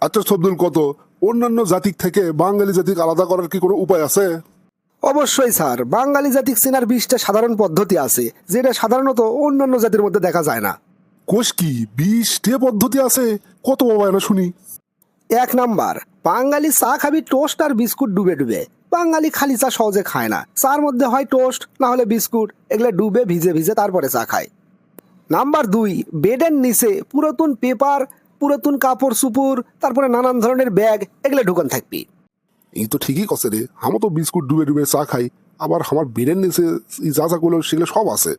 আচ্ছা শব্দুল কত? অন্যান্য জাতিক থেকে বাঙালি জাতিক আলাদা করার কি কোনো উপায় আছে? অবশ্যই স্যার। বাঙালি জাতিক চেনার বিশটা সাধারণ পদ্ধতি আছে যেটা সাধারণত অন্যান্য জাতির মধ্যে দেখা যায় না। কোষ কি বিশটে পদ্ধতি আছে? কত বাবা না শুনি। এক নাম্বার বাঙালি চা খাবি টোস্ট আর বিস্কুট ডুবে ডুবে। বাঙালি খালি চা সহজে খায় না। চার মধ্যে হয় টোস্ট না হলে বিস্কুট এগুলো ডুবে ভিজে ভিজে তারপরে চা খায়। নাম্বার দুই বেডের নিচে পুরাতন পেপার পুরাতন কাপড় সুপুর তারপরে নানান ধরনের ব্যাগ এগুলো ঢুকান থাকবি। এই তো ঠিকই কছে রে। আমার তো বিস্কুট ডুবে ডুবে চা খাই। আবার আমার বেরের নিচে এই যা যাগুলো সেগুলো সব আছে।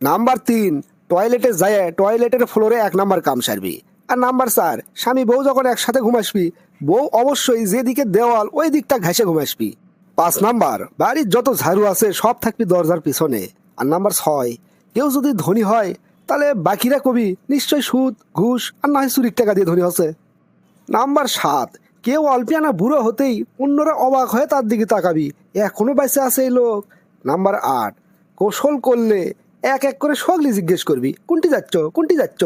নাম্বার তিন টয়লেটে যায় টয়লেটের ফ্লোরে এক নাম্বার কাম সারবি। আর নাম্বার চার স্বামী বউ যখন একসাথে ঘুমাসবি বউ অবশ্যই যেদিকে দেওয়াল ওই দিকটা ঘেসে ঘুমাসবি। পাঁচ নাম্বার বাড়ির যত ঝাড়ু আছে সব থাকবি দরজার পিছনে। আর নাম্বার ছয় কেউ যদি ধনী হয় তাহলে বাকিরা কবি নিশ্চয় সুদ, ঘুষ আর না চুরির টাকা দিয়ে ধনী হচ্ছে। নাম্বার সাত, কেউ অল্পিয়ানা বুড়ো হতেই অন্যরা অবাক হয়ে তার দিকে তাকাবি। এখনও বেঁচে আছে এই লোক। নাম্বার আট কৌশল করলে এক এক করে সগলি জিজ্ঞেস করবি, কোনটি যাচ্ছ কোনটি যাচ্ছ?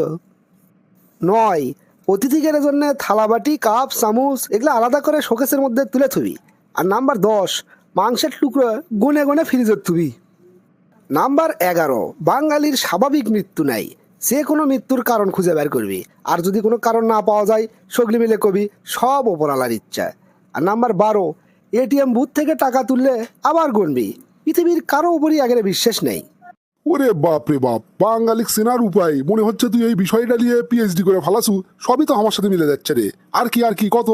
নয় অতিথিকের জন্য থালাবাটি কাপ, চামচ এগুলো আলাদা করে শোকেসের মধ্যে তুলে থুবি। আর নাম্বার দশ, মাংসের টুকরো গুনে গুনে ফ্রিজে থুবি। নাম্বার এগারো বাঙালির স্বাভাবিক মৃত্যু নাই। যে কোনো মৃত্যুর কারণ খুঁজে বের করবি। আর যদি কোনো কারণ না পাওয়া যায় সগলি মিলে কবি সব ওপরালার ইচ্ছা। আর নাম্বার বারো এটিএম বুথ থেকে টাকা তুললে আবার গুনবি। পৃথিবীর কারও উপরই আগের বিশ্বাস নেই। ওরে বাপ রে বাপ বাঙালি চেনার উপায়। মনে হচ্ছে তুই এই বিষয়টা নিয়ে পিএইচডি করে ফালাসু সবই তো আমার সাথে মিলে যাচ্ছে রে। আর কি আর কি কত?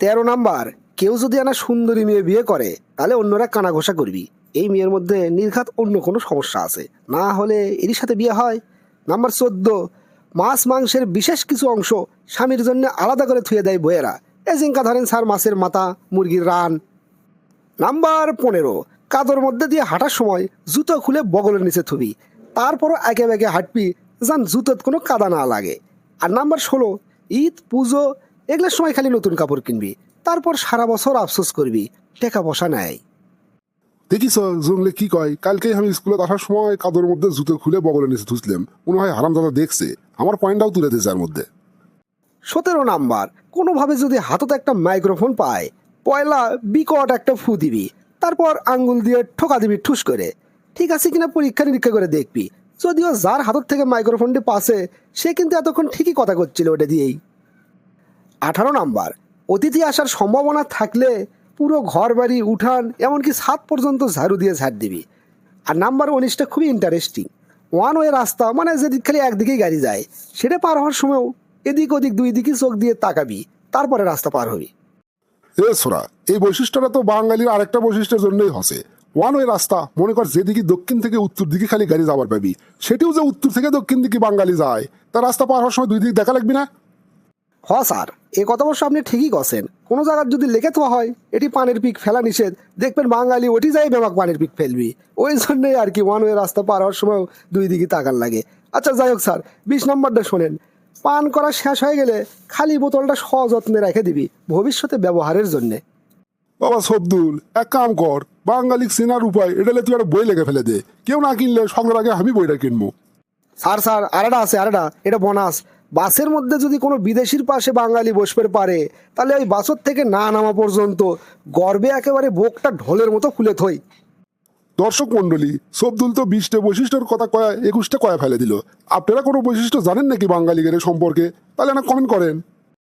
তেরো নাম্বার কেউ যদি আনা সুন্দরী মেয়ে বিয়ে করে তাহলে অন্যরা কানা ঘোষা করবি। এই মেয়ের মধ্যে নির্ঘাত অন্য কোনো সমস্যা আছে। না হলে এরই সাথে বিয়ে হয়। নাম্বার চোদ্দ, মাছ মাংসের বিশেষ কিছু অংশ স্বামীর জন্য আলাদা করে থুয়ে দেয় বইয়েরা এ জিঙ্কা ধরেন স্যার মাছের মাথা, মুরগির রান। নাম্বার পনেরো, কাদর মধ্যে দিয়ে হাঁটার সময় জুতো খুলে বগলের নিচে থুবি। তারপরও একে বেঁকে হাঁটবি, যান জুতোত কোনো কাদা না লাগে। আর নাম্বার ষোলো, ঈদ, পুজো, এগুলোর সময় খালি নতুন কাপড় কিনবি। তারপর সারা বছর আফসোস করবি, টাকা পয়সা নেয় দেখিস জঙ্গলে কি কয়? কালকেই আমি স্কুলে আসার সময় কাদর মধ্যে জুতো খুলে বগলে নিচে ধুসলাম। মনে হয় হারাম দাদা দেখছে। আমার পয়েন্টটাও তুলে দিয়েছে যার মধ্যে। সতেরো নাম্বার, কোনোভাবে যদি হাতত একটা মাইক্রোফোন পায়, পয়লা বিকট একটা ফু দিবি, তারপর আঙ্গুল দিয়ে ঠোকা দিবি ঠুস করে। ঠিক আছে কিনা পরীক্ষা নিরীক্ষা করে দেখবি। যদিও যার হাতত থেকে মাইক্রোফোনটি পাশে, সে কিন্তু এতক্ষণ ঠিকই কথা করছিল ওটা দিয়েই। আঠারো নাম্বার, অতিথি আসার সম্ভাবনা থাকলে পুরো ঘর বাড়ি উঠান, এমনকি ছাদ পর্যন্ত ঝাড়ু দিয়ে ঝাড় দিবি। আর নাম্বার উনিশটা খুবই ইন্টারেস্টিং ওয়ান ওয়ে রাস্তা মানে যেদিক খালি একদিকেই গাড়ি যায়, সেটা পার হওয়ার সময়ও এদিক ওদিক, দুই দিকে চোখ দিয়ে তাকাবি, তারপরে রাস্তা পার হবি। এ সোরা, এই বৈশিষ্ট্যটা তো বাঙালির আরেকটা বৈশিষ্ট্যের জন্যই হসে। ওয়ান ওয়ে রাস্তা, মনে কর যেদিকে দক্ষিণ থেকে উত্তর দিকে খালি গাড়ি যাবার পাবি, সেটিও যে উত্তর থেকে দক্ষিণ দিকে বাঙালি যায়, তা রাস্তা পার হওয়ার সময় দুই দিক দেখা লাগবি না? হ স্যার। এ কথা অবশ্য আপনি ঠিকই কছেন। কোনো জায়গার যদি লেখে তো হয় এটি পানের পিক ফেলা নিষেধ। দেখবেন বাঙালি ওটি যাই বেমাক পানের পিক ফেলবি। ওই জন্যই আর কি ওয়ান ওয়ে রাস্তা পার হওয়ার সময় দুই দিকে তাকার লাগে। আচ্ছা যাই হোক স্যার। বিশ নম্বরটা শোনেন। পান করা শেষ হয়ে গেলে খালি বোতলটা সযত্নে রেখে দিবি ভবিষ্যতে ব্যবহারের জন্যে। বাবা সবদুল এক কাম কর। বাঙালি চেনার উপায় এটা তুই একটা বই লেগে ফেলে দে। কেউ না কিনলে সঙ্গে আগে আমি বইটা কিনবো। স্যার স্যার আরেটা আছে আরেটা এটা বোনাস। বাসের মধ্যে যদি কোনো বিদেশির পাশে বাঙালি বসবে পারে, তাহলে ওই বাসর থেকে না নামা পর্যন্ত গর্বে একেবারে বোকটা ঢোলের মতো খুলে থই। দর্শক মন্ডলী সবদুল তো বিশটা বৈশিষ্ট্যর কথা কয়া একুশটা কয়া ফেলে দিল। আপনারা কোনো বৈশিষ্ট্য জানেন নাকি বাঙালিদের সম্পর্কে? তাহলে না কমেন্ট করেন।